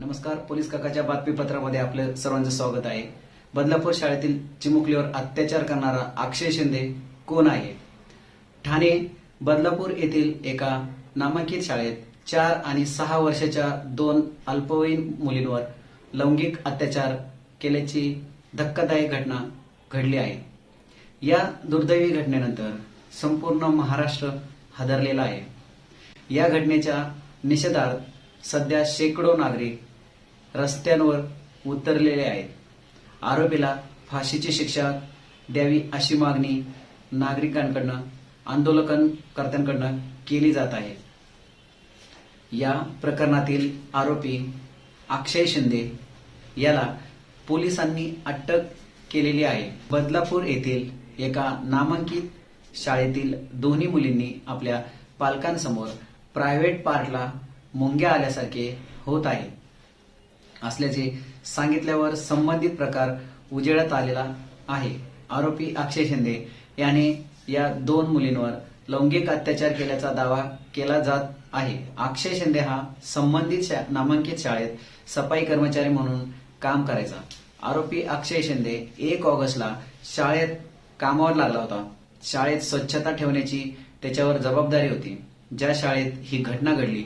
नमस्कार पोलीस काकाच्या बातमीपत्रामध्ये आपलं सर्वांचं स्वागत आहे. बदलापूर शाळेतील चिमुकलीवर अत्याचार करणारा अक्षय शिंदे कोण आहे? ठाणे बदलापूर येथील एका नामांकित शाळेत चार आणि सहा वर्षाच्या दोन अल्पवयीन मुलींवर लैंगिक अत्याचार केल्याची धक्कादायक घटना घडली आहे. या दुर्दैवी घटनेनंतर संपूर्ण महाराष्ट्र हादरलेला आहे. या घटनेच्या निषेधार्थ सध्या शेकडो नागरिक रस्त्यांवर उतरलेले आहेत. आरोपीला फाशीची शिक्षा द्यावी अशी मागणी नागरिकांकडनं आंदोलनकर्त्यांकडनं केली जात आहे. या प्रकरणातील आरोपी अक्षय शिंदे याला पोलिसांनी अटक केलेली आहे. बदलापूर येथील एका नामांकित शाळेतील दोन्ही मुलींनी आपल्या पालकांसमोर प्रायव्हेट पार्टला मुंग्या आल्यासारखे होत आहे. असल्याचे सांगितल्यावर संबंधित प्रकार उजेडात आलेला आहे. आरोपी अक्षय शिंदे याने या दोन मुलींवर लैंगिक अत्याचार केल्याचा दावा केला जात आहे. अक्षय शिंदे हा संबंधित शा- नामांकित शाळेत सफाई कर्मचारी म्हणून काम करायचा. आरोपी अक्षय शिंदे एक ऑगस्टला शाळेत कामावर लागला होता. शाळेत स्वच्छता ठेवण्याची त्याच्यावर जबाबदारी होती. ज्या शाळेत ही घटना घडली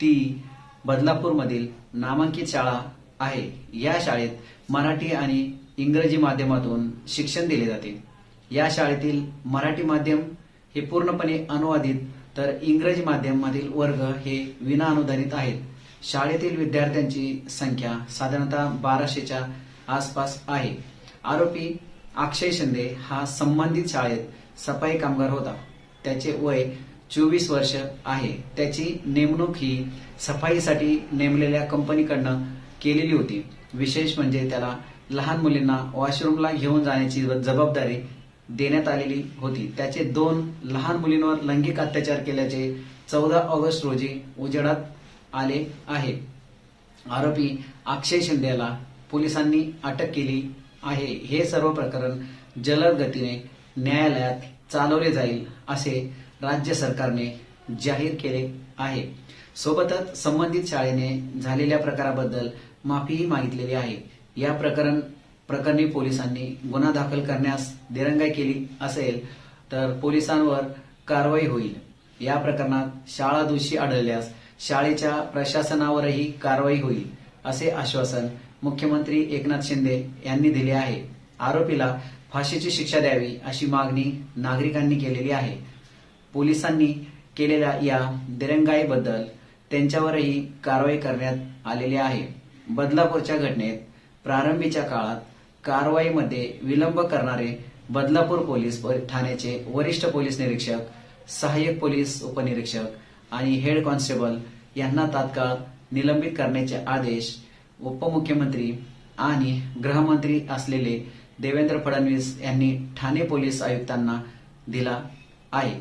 ती बदलापूरमधील नामांकित शाळा आहे. या शाळेत मराठी आणि इंग्रजी माध्यमातून शिक्षण दिले जाते. या शाळेतील मराठी माध्यम हे पूर्णपणे अनुवादित तर इंग्रजी माध्यमातील वर्ग हे विना अनुदानित आहेत. शाळेतील विद्यार्थ्यांची संख्या साधारणतः बाराशेच्या आसपास आहे. आरोपी अक्षय शिंदे हा संबंधित शाळेत सफाई कामगार होता. त्याचे वय चोवीस वर्ष आहे. त्याची नेमणूक ही सफाईसाठी नेमलेल्या कंपनीकडनं केलेली होती. विशेष म्हणजे त्याला लहान मुलींना वॉशरूमला घेऊन जाण्याची जबाबदारी देण्यात आलेली होती. त्याचे दोन लहान मुलींवर लैंगिक अत्याचार केल्याचे चौदा ऑगस्ट रोजी उजेडात आले आहे. आरोपी अक्षय शिंदेला पोलिसांनी अटक केली आहे. हे सर्व प्रकरण जलद गतीने न्यायालयात चालवले जाईल असे राज्य सरकारने जाहीर केले आहे. सोबतच संबंधित शाळेने झालेल्या प्रकाराबद्दल माफीही मागितलेली आहे. या प्रकरण प्रकरणी पोलिसांनी गुन्हा दाखल करण्यास दिरंगाई केली असेल तर पोलिसांवर कारवाई होईल. या प्रकरणात शाळा दोषी आढळल्यास शाळेच्या प्रशासनावरही कारवाई होईल असे आश्वासन मुख्यमंत्री एकनाथ शिंदे यांनी दिले आहे. आरोपीला फाशीची शिक्षा द्यावी अशी मागणी नागरिकांनी केलेली आहे. पोलिसांनी केलेल्या या दिरंगाईबद्दल त्यांच्यावरही कारवाई करण्यात आलेली आहे. बदलापूरच्या घटनेत प्रारंभीच्या काळात कारवाईमध्ये विलंब करणारे बदलापूर पोलीस ठाण्याचे वरिष्ठ पोलीस निरीक्षक सहाय्यक पोलीस उपनिरीक्षक आणि हेड कॉन्स्टेबल यांना तात्काळ निलंबित करण्याचे आदेश उपमुख्यमंत्री आणि गृहमंत्री असलेले देवेंद्र फडणवीस यांनी ठाणे पोलीस आयुक्तांना दिला आहे.